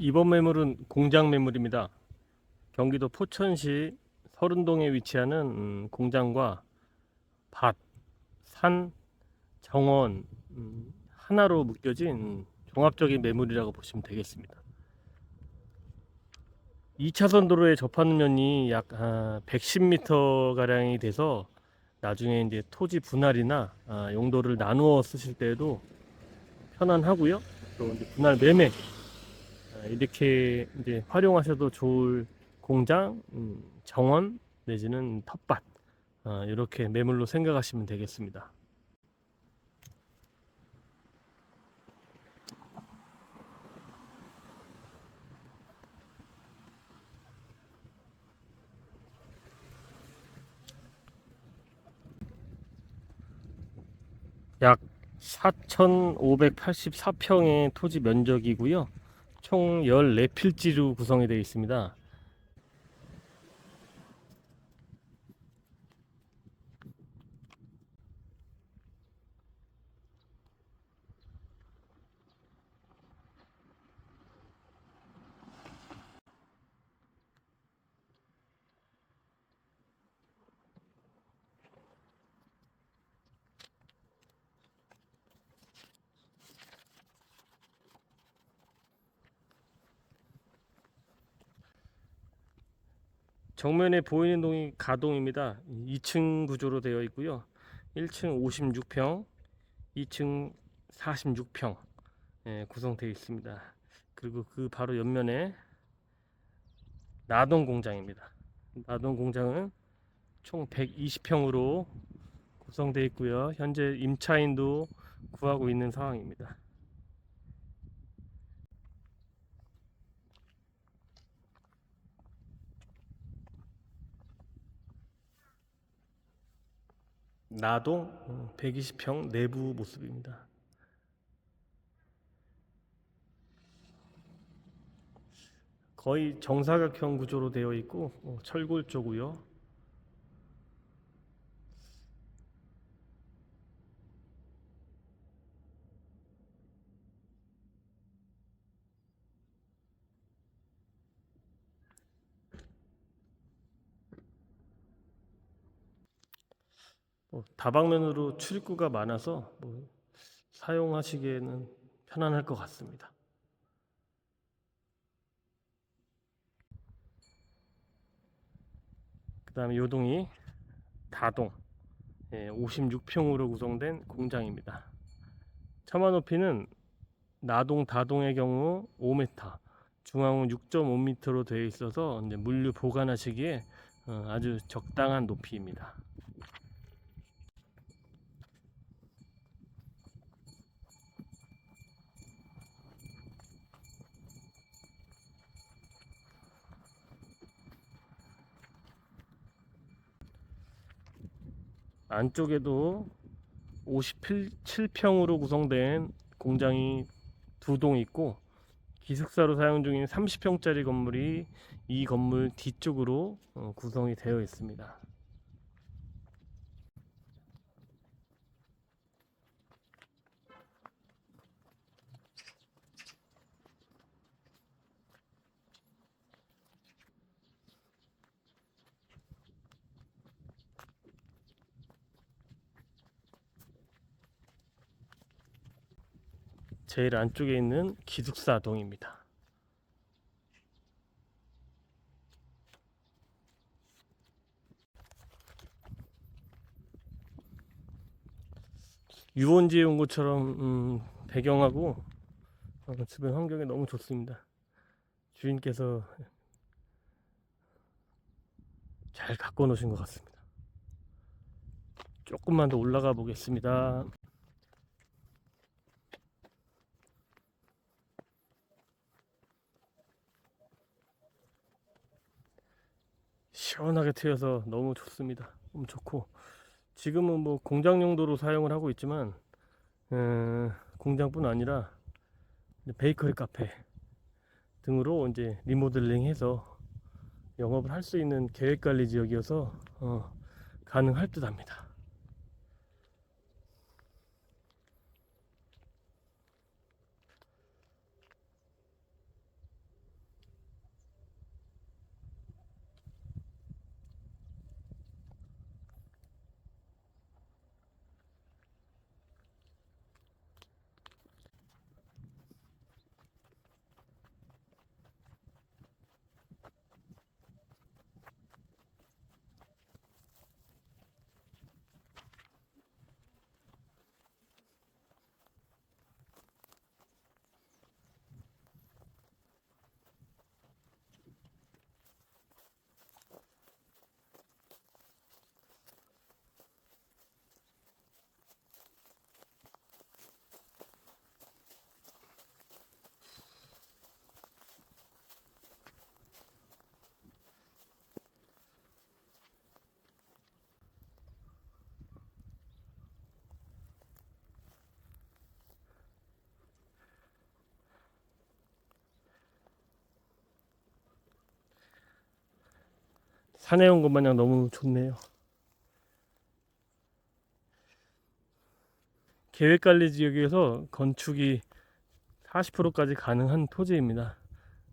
이번 매물은 공장 매물입니다. 경기도 포천시 서른동에 위치하는 음, 공장과 밭, 산, 정원 음, 하나로 묶여진 음, 종합적인 매물이라고 보시면 되겠습니다. 2차선 도로에 접하는 면이 약 110m 가량이 돼서 나중에 이제 토지 분할이나 아, 용도를 나누어 쓰실 때에도 편안하고요. 또 이제 분할 매매 아, 이렇게 이제 활용하셔도 좋을 공장, 음, 정원 내지는 텃밭 아, 이렇게 매물로 생각하시면 되겠습니다. 약 4,584평의 토지 면적이고요. 총 14필지로 구성이 되어 있습니다. 정면에 보이는 동이 가동입니다. 2층 구조로 되어 있고요. 1층 56평, 2층 46평 예, 구성되어 있습니다. 그리고 그 바로 옆면에 나동 공장입니다. 나동 공장은 총 120평으로 구성되어 있고요. 현재 임차인도 구하고 있는 상황입니다. 나동 120평 내부 모습입니다. 거의 정사각형 구조로 되어 있고 어, 철골 조고요. 뭐 다방면으로 출입구가 많아서 뭐 사용하시기에는 편안할 것 같습니다. 그 다음에 요동이 다동 56평으로 구성된 공장입니다. 처마 높이는 나동 다동의 경우 5m, 중앙은 6.5m로 되어 있어서 물류 보관하시기에 어, 아주 적당한 높이입니다. 안쪽에도 57평으로 구성된 공장이 두 동 있고 기숙사로 사용 중인 30평짜리 건물이 이 건물 뒤쪽으로 어, 구성이 되어 있습니다. 제일 안쪽에 있는 기숙사 동입니다. 유원지에 온 것처럼 음, 배경하고 어, 주변 환경이 너무 좋습니다. 주인께서 잘 가꿔 놓으신 것 같습니다. 조금만 더 올라가 보겠습니다. 시원하게 트여서 너무 좋습니다. 너무 좋고 지금은 뭐 공장 용도로 사용을 하고 있지만 음, 공장뿐 아니라 베이커리 카페 등으로 이제 리모델링해서 영업을 할 수 있는 계획 관리 지역이어서 어, 가능할 듯합니다. 산에 온 것 마냥 너무 좋네요. 계획관리 지역에서 건축이 40%까지 가능한 토지입니다.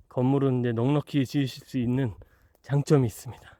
건물은 이제 넉넉히 지으실 수 있는 장점이 있습니다.